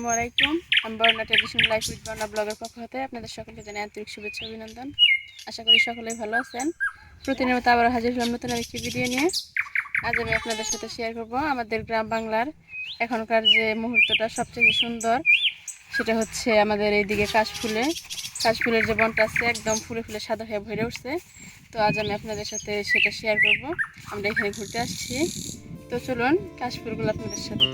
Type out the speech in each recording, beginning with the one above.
আসসালামু আলাইকুম। আমি বর্ণা ট্রেডিশনাল লাইফ উইথ বর্ণা ব্লগের পক্ষ হতে আপনাদের সকলকে জানাই আন্তরিক শুভেচ্ছা অভিনন্দন। আশা করি সকলেই ভালো আছেন। প্রতিনিয়ত আবার হাজির হলাম নতুন আরেকটি ভিডিও নিয়ে। আজ আমি আপনাদের সাথে শেয়ার করব আমাদের গ্রাম বাংলার এখনকার যে মুহূর্তটা সবচেয়ে সুন্দর, সেটা হচ্ছে আমাদের এইদিকে কাশফুলে। কাশফুলের যে বনটা আছে, একদম ফুলে ফুলে সাদা হয়ে ভরে উঠছে। তো আজ আমি আপনাদের সাথে সেটা শেয়ার করব। আমরা এখানে ঘুরতে আসছি। তো চলুন কাশফুলগুলো আপনাদের সাথে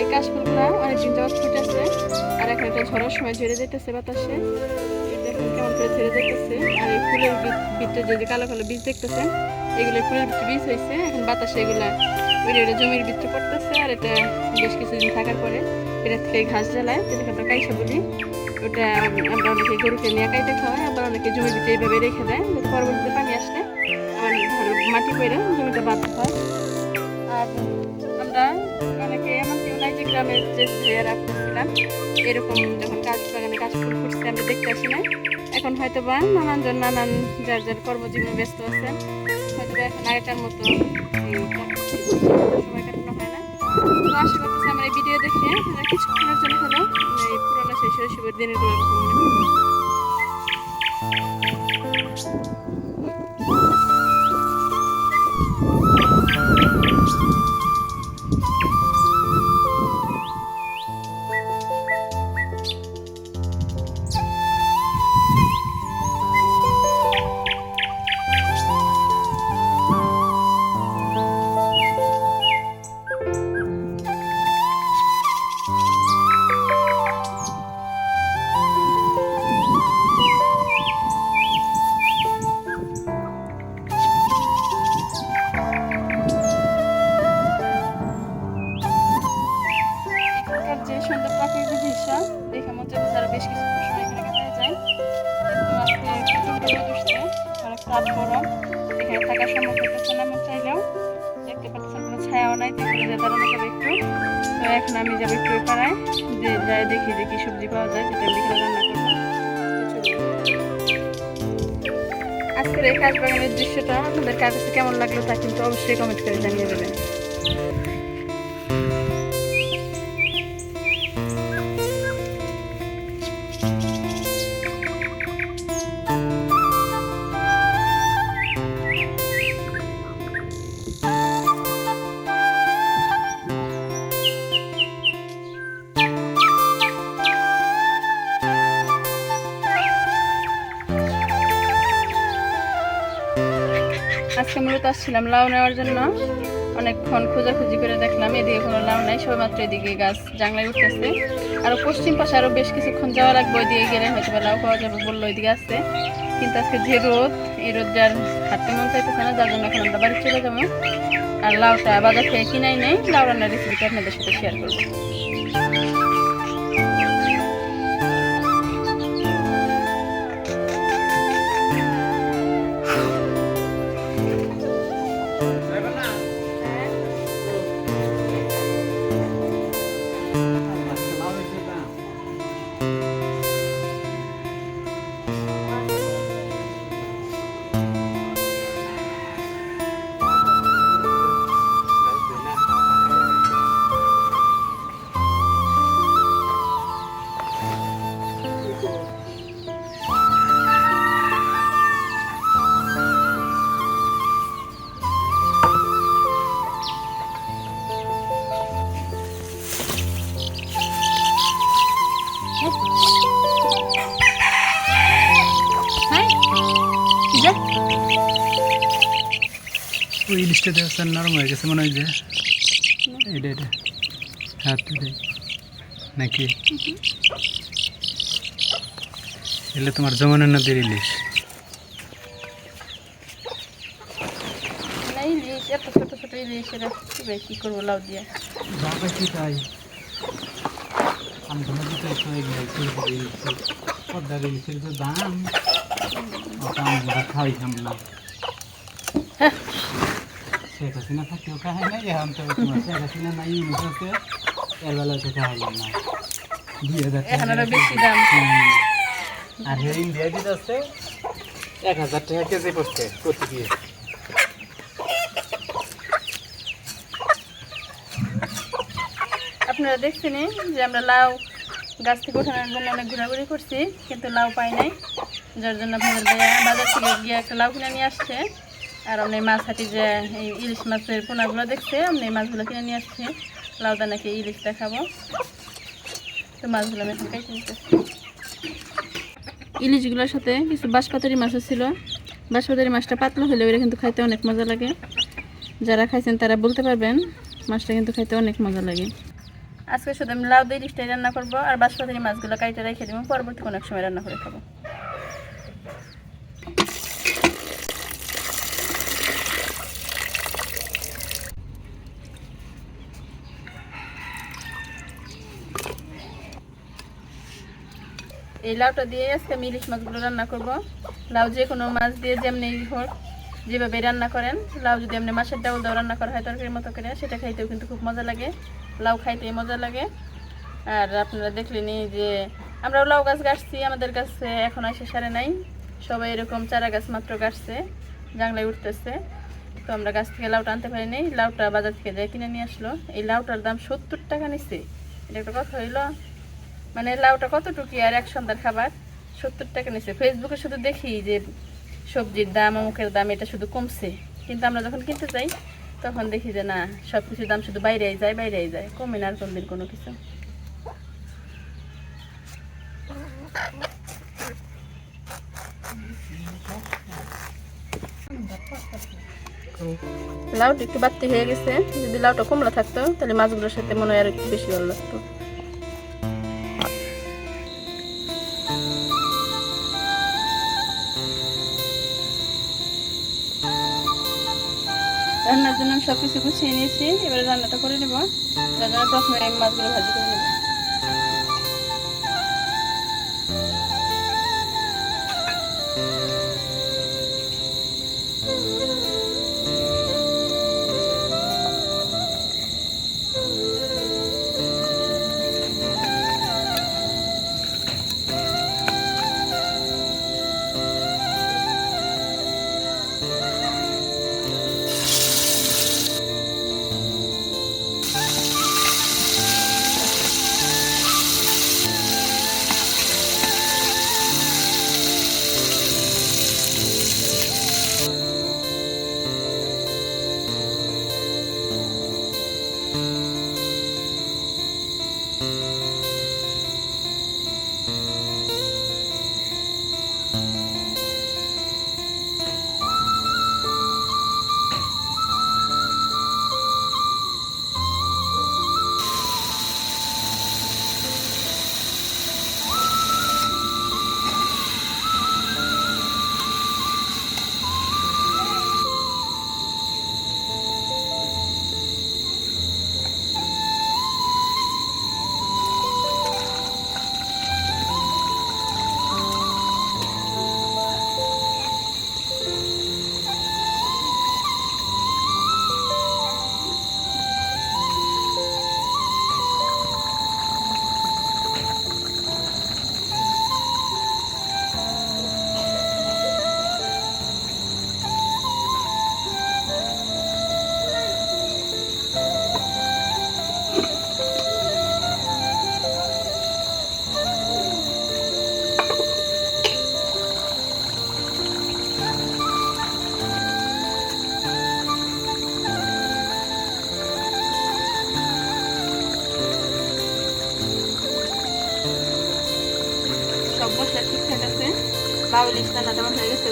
এই কাশফুলগুলা অনেকদিন যাওয়ার ফুটেছে আর এখন এটা ঝড়ের সময় ঝরে যেতেছে বাতাসে। কেমন করে ঝরে যেতেছে আর এই ফুলের ভিতরে যে যে কালো কালো বীজ দেখতেছেন এগুলো ফুলের ভিতরে বীজ হয়েছে। এখন বাতাসে এগুলা উড়ে জমির ভিতরে পড়তেছে, আর এটা বেশ কিছুদিন থাকার পরে এটা থেকে ঘাস জ্বালায়। যেটাকে আমরা কাইসা বলি, ওটা আমরা অনেকে গরুকে নিয়ে কাইতে খাওয়াই আবার অনেকে জমির ভিতরে এইভাবে রেখে দেয় পরবর্তীতে পানি আসলে ধরো মাটি পড়ে জমিটা বাদ হয়। আমরা অনেকে এমন কেউ গ্রামের যে ভাইয়ারা করছিলাম এরকম গাছ বাগানে গাছ ফুল দেখতে আসি না এখন হয়তো বা নানানজন নানান যার যার কর্মজীবনে ব্যস্ত আছেন হয়তো বা এখন আগেকার মতো সময় কাটানো ভিডিও দেখে কিছুক্ষণের জন্য হলেও এই পুরোনো সেই শৈশবের মনে যে সুন্দর প্রাকৃতিক দৃশ্য, দেখে মনে হচ্ছে তারা বেশ কিছু সময় এখানে যায়। আজকে প্রচণ্ড অনেক গরম, এখানে থাকার সম্ভব হইতেছে না আমার চাইলেও দেখতে পাচ্ছেন কোনো ছায়াও নাই তো এখানে যেতে দাঁড়ানো যাবে একটু। তো এখন আমি যাব একটু পাড়ায়, যে যাই দেখি যে কি সবজি পাওয়া যায় যেটা আমি রান্না করব। আজকের এই কাজ বাগানের দৃশ্যটা আপনাদের কাছে কেমন লাগল তা কিন্তু অবশ্যই কমেন্ট করে জানিয়ে দেবেন। আজকে মূলত আসছিলাম, লাউ নেওয়ার জন্য। অনেকক্ষণ খোঁজাখুঁজি করে দেখলাম, এদিকে কোনো লাউ নাই, সবেমাত্র এদিকে গাছ জাংলায় উঠতেছে। আরও পশ্চিম পাশে আরও বেশ কিছুক্ষণ যাওয়া লাগবে, ওইদিকে গেলে হয়তো লাউ পাওয়া যাবে বলল ওইদিকে আসছে কিন্তু আজকে যে রোদ, এই রোদ যার হাঁটতে মন চাইতেছে না, যার জন্য এখন আমরা বাড়ি চলে যাব। আর লাউটা বাজার থেকে কিনাই নেই, লাউ রান্নার রেসিপিটা আপনাদের সাথে শেয়ার করব। ওই ইলিশটা দেখছেন নরম হয়ে গেছে মনে হয় যে এটা এটা। হ্যাঁ তো এটাই। নাকি? এলে তোমার জমানের নদীর ইলিশ এত ছোট ছোট ইলিশ এটা কি করব লাউ দিয়ে? বাবা কি তাই? আমি ঘুমে দিতে হয়ে ইলিশের যে দাম। ওটা আমরা খাইতাম না। শেখ হাসিনা থাকতেও নাই এখন তো তোমার শেখ হাসিনা নাই ইউনিস আছে এর বেলা তো খাইলাম না দুই হাজার আরও বেশি দাম। আর হে ইন্ডিয়া দিতে আছে এক হাজার টাকা কেজি পড়ছে প্রতি পিস। আপনারা দেখছেন যে আমরা লাউ গাছ থেকে ওঠানোর জন্য অনেক ঘোরাঘুরি করছি কিন্তু লাউ পাই নাই। যার জন্য আপনাদের বাজার থেকে গিয়ে একটা লাউ কিনে নিয়ে আসছে। আর আপনি মাছ হাঁটি যে এই ইলিশ মাছের পোনাগুলো দেখছে আপনি মাছগুলো কিনে নিয়ে আসছে। লাউ দানাকে ইলিশ দেখাবো। তো মাছগুলো আমি এখন কেটে ইলিশগুলোর সাথে কিছু বাঁশপাতারি মাছও ছিল। বাঁশপাতারি মাছটা পাতলা হলে ওরা কিন্তু খাইতে অনেক মজা লাগে। যারা খাইছেন তারা বলতে পারবেন, মাছটা কিন্তু খাইতে অনেক মজা লাগে। আজকে শুধু আমি লাউ দিয়ে ইলিশটাই রান্না করব, আর বাঁশপাতারি মাছগুলো কাইটে রেখে দেবো পরবর্তী কোনো এক সময় রান্না করে খাব। এই লাউটা দিয়ে আজকে আমি ইলিশ মাছগুলো রান্না করব। লাউ যে কোনো মাছ দিয়ে যেমনি হোক, যেভাবে রান্না করেন, লাউ যদি এমনি মাছের ডাউল দাও রান্না করা হয় তরকারির মতো করে, সেটা খাইতেও কিন্তু খুব মজা লাগে। লাউ খাইতে মজা লাগে। আর আপনারা দেখলেনই যে, আমরাও লাউ গাছ গাছছি, আমাদের কাছে এখন আসে সারে নাই। সবাই এরকম চারা গাছ মাত্র গাছছে জাংলায় উঠতেছে। তো আমরা গাছ থেকে লাউটা আনতে পারিনি, লাউটা বাজার থেকে যাই কিনে নিয়ে আসলো। এই লাউটার দাম সত্তর টাকা নিচ্ছে এটা একটা কথা হইল। মানে লাউটা কতটুকু আর এক সন্ধ্যার খাবার? সত্তর টাকা নিচ্ছে ফেসবুকে শুধু দেখি যে সবজির দাম, অমুকের দাম, এটা শুধু কমছে। কিন্তু আমরা যখন কিনতে চাই তখন দেখি যে না সব কিছুর দাম শুধু বাইরেই যায় বাইরেই যায়। কমে না আর কোনদিন কোনো কিছু। লাউটা একটু বাড়তি হয়ে গেছে। যদি লাউটা কমলা থাকতো, তাহলে মাছগুলোর সাথে মনে হয় আর একটু বেশি ভালো লাগতো। রান্নার জন্য আমি সব কিছু গুছিয়ে নিয়েছি। এবারে রান্নাটা করে নেব। তার জন্য প্রথমে আমি মাছগুলো ভাজি করে নেব। আমার হয়ে গেছে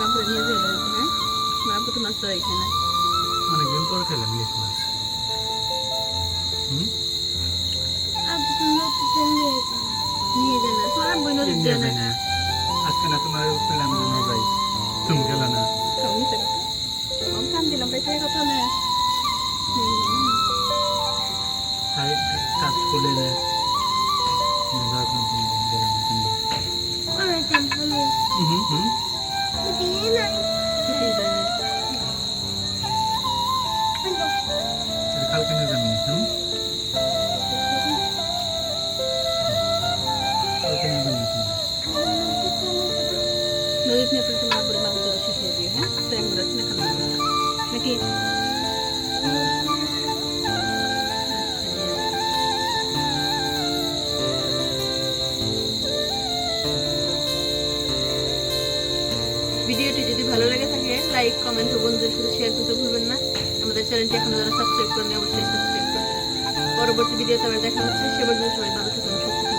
আপুরে নিয়ে যাবে হ্যাঁ? তোমার আপু তো মাছ ধরে এখানে। অনেকদিন পর খেলাম ইলিশ মাছ। হুম? নিয়ে যায় না। বই নদীতে না। যায় না আজকে না তোমার পেলাম যে না যাই তুমি গেল না খাও নিচে কথা আমি কান দিলাম তাই থেকে কথা না তাই কাজ করলে যে যাক না তুমি গেলে না তুমি হুম হুম তাহলে কালকে নিয়ে যাবি হুম লাইক কমেন্ট ও বন্ধুদের সাথে শেয়ার করতে ভুলবেন না। আমাদের চ্যানেলটি এখনও যারা সাবস্ক্রাইব করেনি অবশ্যই সাবস্ক্রাইব করবেন পরবর্তী ভিডিওতে আবার দেখা হচ্ছে, সে পর্যন্ত সবাই ভালো থাকুন।